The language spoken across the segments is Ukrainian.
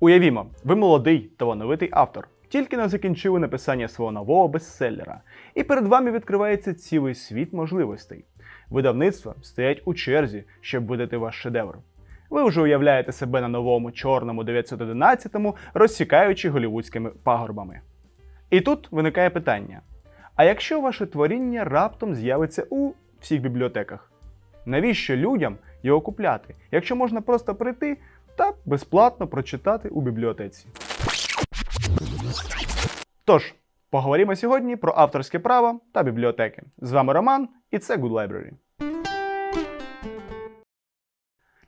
Уявімо, ви молодий талановитий автор, тільки не закінчили написання свого нового бестселера, і перед вами відкривається цілий світ можливостей. Видавництва стоять у черзі, щоб видати ваш шедевр. Ви вже уявляєте себе на новому чорному 911-му, розсікаючи голівудськими пагорбами. І тут виникає питання: а якщо ваше творіння раптом з'явиться у всіх бібліотеках? Навіщо людям його купляти, якщо можна просто прийти та безплатно прочитати у бібліотеці? Тож, поговоримо сьогодні про авторське право та бібліотеки. З вами Роман, і це Good Library.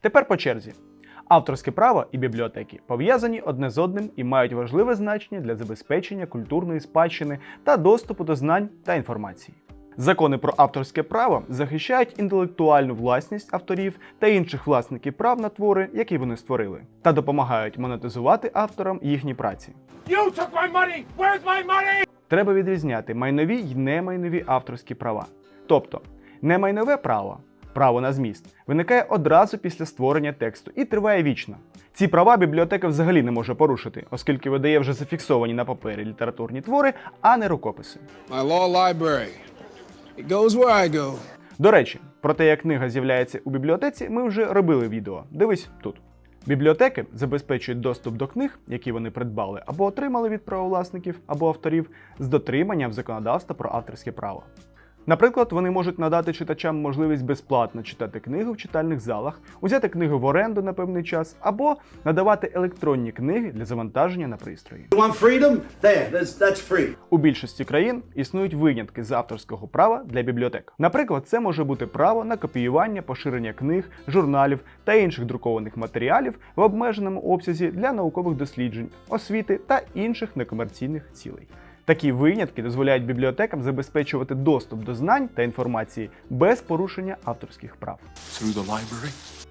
Тепер по черзі. Авторське право і бібліотеки пов'язані одне з одним і мають важливе значення для забезпечення культурної спадщини та доступу до знань та інформації. Закони про авторське право захищають інтелектуальну власність авторів та інших власників прав на твори, які вони створили, та допомагають монетизувати авторам їхні праці. You took my money! Where's my money? Треба відрізняти майнові й немайнові авторські права. Тобто, немайнове право, право на зміст, виникає одразу після створення тексту і триває вічно. Ці права бібліотека взагалі не може порушити, оскільки видає вже зафіксовані на папері літературні твори, а не рукописи. My law library. It goes where I go. До речі, про те, як книга з'являється у бібліотеці, ми вже робили відео. Дивись тут. Бібліотеки забезпечують доступ до книг, які вони придбали або отримали від правовласників або авторів, з дотриманням законодавства про авторське право. Наприклад, вони можуть надати читачам можливість безплатно читати книги в читальних залах, узяти книгу в оренду на певний час, або надавати електронні книги для завантаження на пристрої. There, that's, that's free. У більшості країн існують винятки з авторського права для бібліотек. Наприклад, це може бути право на копіювання, поширення книг, журналів та інших друкованих матеріалів в обмеженому обсязі для наукових досліджень, освіти та інших некомерційних цілей. Такі винятки дозволяють бібліотекам забезпечувати доступ до знань та інформації без порушення авторських прав. Through the?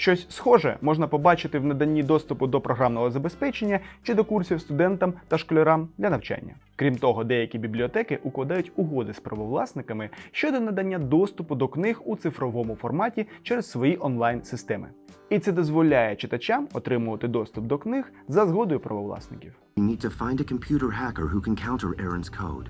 Щось схоже можна побачити в наданні доступу до програмного забезпечення чи до курсів студентам та школярам для навчання. Крім того, деякі бібліотеки укладають угоди з правовласниками щодо надання доступу до книг у цифровому форматі через свої онлайн-системи. І це дозволяє читачам отримувати доступ до книг за згодою правовласників. You need to find a computer hacker who can counter Aaron's code.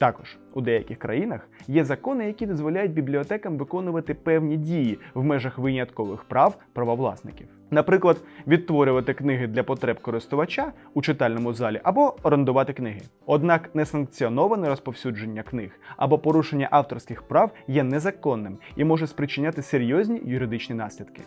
Також у деяких країнах є закони, які дозволяють бібліотекам виконувати певні дії в межах виняткових прав правовласників. Наприклад, відтворювати книги для потреб користувача у читальному залі або орендувати книги. Однак несанкціоноване розповсюдження книг або порушення авторських прав є незаконним і може спричиняти серйозні юридичні наслідки.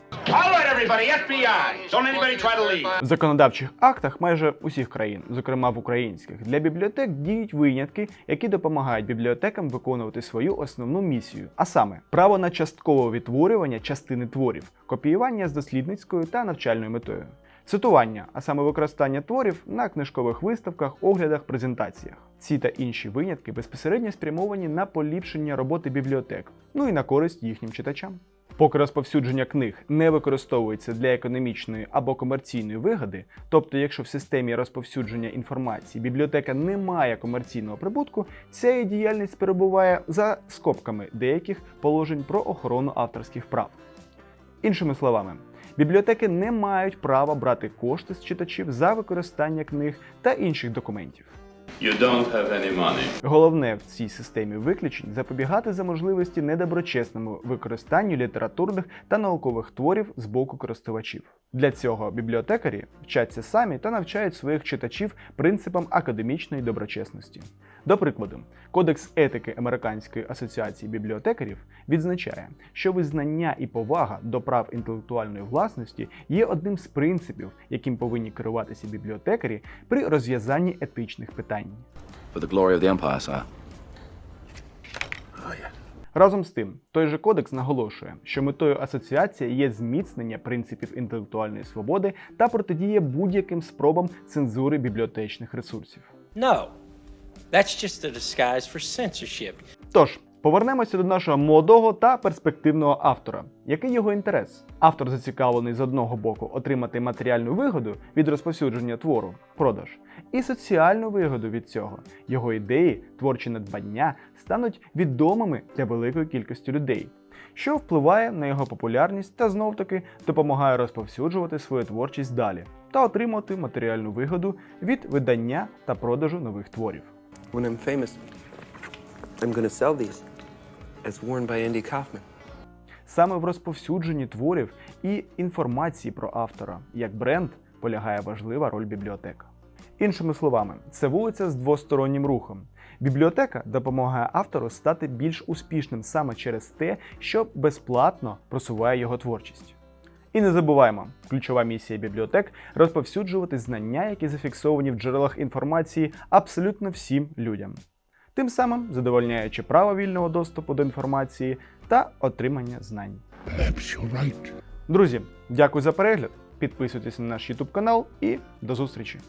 В законодавчих актах майже усіх країн, зокрема в українських, для бібліотек діють винятки, які допомагають бібліотекам виконувати свою основну місію, а саме право на часткове відтворювання частини творів, копіювання з дослідницькою та навчальною метою. Цитування, а саме використання творів на книжкових виставках, оглядах, презентаціях. Ці та інші винятки безпосередньо спрямовані на поліпшення роботи бібліотек, ну і на користь їхнім читачам. Поки розповсюдження книг не використовується для економічної або комерційної вигоди, тобто якщо в системі розповсюдження інформації бібліотека не має комерційного прибутку, ця діяльність перебуває за скобками деяких положень про охорону авторських прав. Іншими словами, бібліотеки не мають права брати кошти з читачів за використання книг та інших документів. You don't have any money. Головне в цій системі виключень запобігати за можливості недоброчесному використанню літературних та наукових творів з боку користувачів. Для цього бібліотекарі вчаться самі та навчають своїх читачів принципам академічної доброчесності. До прикладу, Кодекс етики Американської асоціації бібліотекарів відзначає, що визнання і повага до прав інтелектуальної власності є одним з принципів, яким повинні керуватися бібліотекарі при розв'язанні етичних питань. For the glory of the Empire, sir. Разом з тим, той же кодекс наголошує, що метою асоціації є зміцнення принципів інтелектуальної свободи та протидія будь-яким спробам цензури бібліотечних ресурсів. No. That's just a disguise for censorship. Тож, повернемося до нашого молодого та перспективного автора. Який його інтерес? Автор зацікавлений з одного боку отримати матеріальну вигоду від розповсюдження твору, продаж, і соціальну вигоду від цього. Його ідеї, творчі надбання стануть відомими для великої кількості людей, що впливає на його популярність та знов-таки допомагає розповсюджувати свою творчість далі. та отримувати матеріальну вигоду від видання та продажу нових творів. When I'm famous, I'm gonna sell these as worn by Andy Kaufman. Саме в розповсюдженні творів і інформації про автора як бренд полягає важлива роль бібліотека. Іншими словами, це вулиця з двостороннім рухом. Бібліотека допомагає автору стати більш успішним саме через те, що безплатно просуває його творчість. І не забуваємо, ключова місія бібліотек розповсюджувати знання, які зафіксовані в джерелах інформації абсолютно всім людям, тим самим задовольняючи право вільного доступу до інформації та отримання знань. Друзі, дякую за перегляд. Підписуйтесь на наш YouTube канал і до зустрічі!